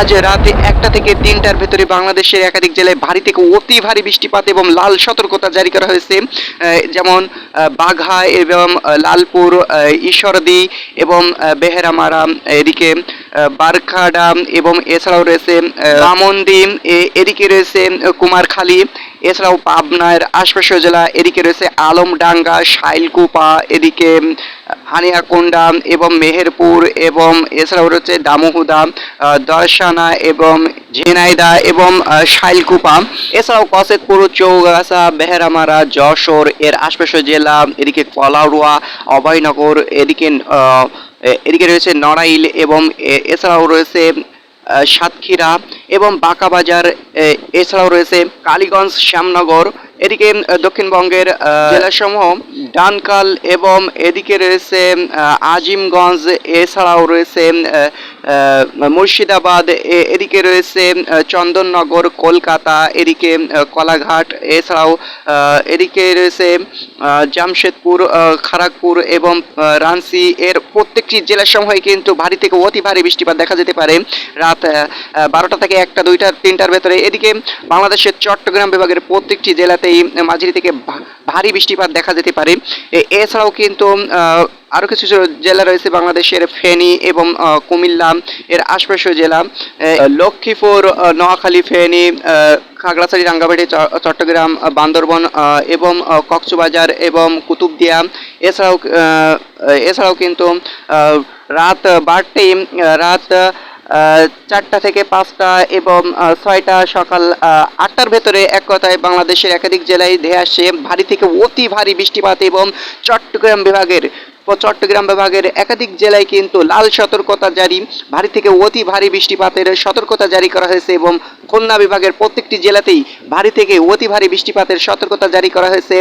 আজ রাতে একটা থেকে তিনটার ভেতরে বাংলাদেশের একাধিক জেলায় ভারী থেকে অতি ভারী বৃষ্টিপাত এবং লাল সতর্কতা জারি করা হয়েছে। যেমন বাঘা এবং লালপুর ঈশ্বরদী এবং বেহেরামারা, এদিকে বারখাডা এবং এছাড়াও রয়েছে এ- এদিকে রয়েছে কুমারখালী, এছাড়াও পাবনার আশপাশের জেলা, এদিকে রয়েছে আলমডাঙ্গা, শাইলকুপা, এদিকে হানিয়াকুন্ডা এবং মেহেরপুর এবং এছাড়াও রয়েছে দামোহুদা দর্শানা এবং ঝিনাইদা এবং শাইলকুপা। এছাড়াও কসেতপুর, চৌগাছা, বেহেরামারা, যশোর, এর আশপাশের জেলা, এদিকে কলাউড়া অভয়নগর, এদিকে এদিকে রয়েছে নড়াইল এবং এছাড়াও রয়েছে সাতক্ষীরা এবং বাঁকাবাজার এছাড়াও রয়েছে কালীগঞ্জ, শ্যামনগর এদিকে দক্ষিণবঙ্গের জেলাসমূহ ডানকাল এবং এদিকে রয়েছে আজিমগঞ্জ এছাড়াও রয়েছে মুর্শিদাবাদ এদিকে রয়েছে চন্দননগর, কলকাতা, এদিকে কলাঘাট, এছাড়াও এদিকে রয়েছে জামশেদপুর খড়গপুর এবং রাঞ্চি এর প্রত্যেকটি জেলাসমূহে কিন্তু ভারী থেকে অতি ভারী বৃষ্টিপাত দেখা যেতে পারে। রাত বারোটা থেকে একটা, দুইটা, তিনটার ভেতরে। এদিকে বাংলাদেশের চট্টগ্রাম বিভাগের প্রত্যেকটি জেলাতেই মাঝারি থেকে ভারী বৃষ্টিপাত দেখা যেতে পারে। এছাড়াও কিন্তু আরও কিছু জেলা রয়েছে বাংলাদেশের ফেনী এবং কুমিল্লা এর আশপাশের জেলা। লক্ষ্মীপুর নোয়াখালী ফেনী খাগড়াছড়ি রাঙ্গামাটি চট্টগ্রাম বান্দরবন এবং কক্সবাজার এবং কুতুবদিয়া। এছাড়াও এছাড়াও কিন্তু রাত বারটেই রাত চারটা থেকে পাঁচটা এবং ছয়টা সকাল আটটার ভেতরে এক কথায় বাংলাদেশের একাধিক জেলায় ধেয়ে আসে ভারী থেকে অতি ভারী বৃষ্টিপাত এবং চট্টগ্রাম বিভাগের চট্টগ্রাম বিভাগের একাধিক জেলায় কিন্তু লাল সতর্কতা জারি, ভারী থেকে অতি ভারী বৃষ্টিপাতের সতর্কতা জারি করা হয়েছে এবং খুলনা বিভাগের প্রত্যেকটি জেলাতেই ভারী থেকে অতি ভারী বৃষ্টিপাতের সতর্কতা জারি করা হয়েছে।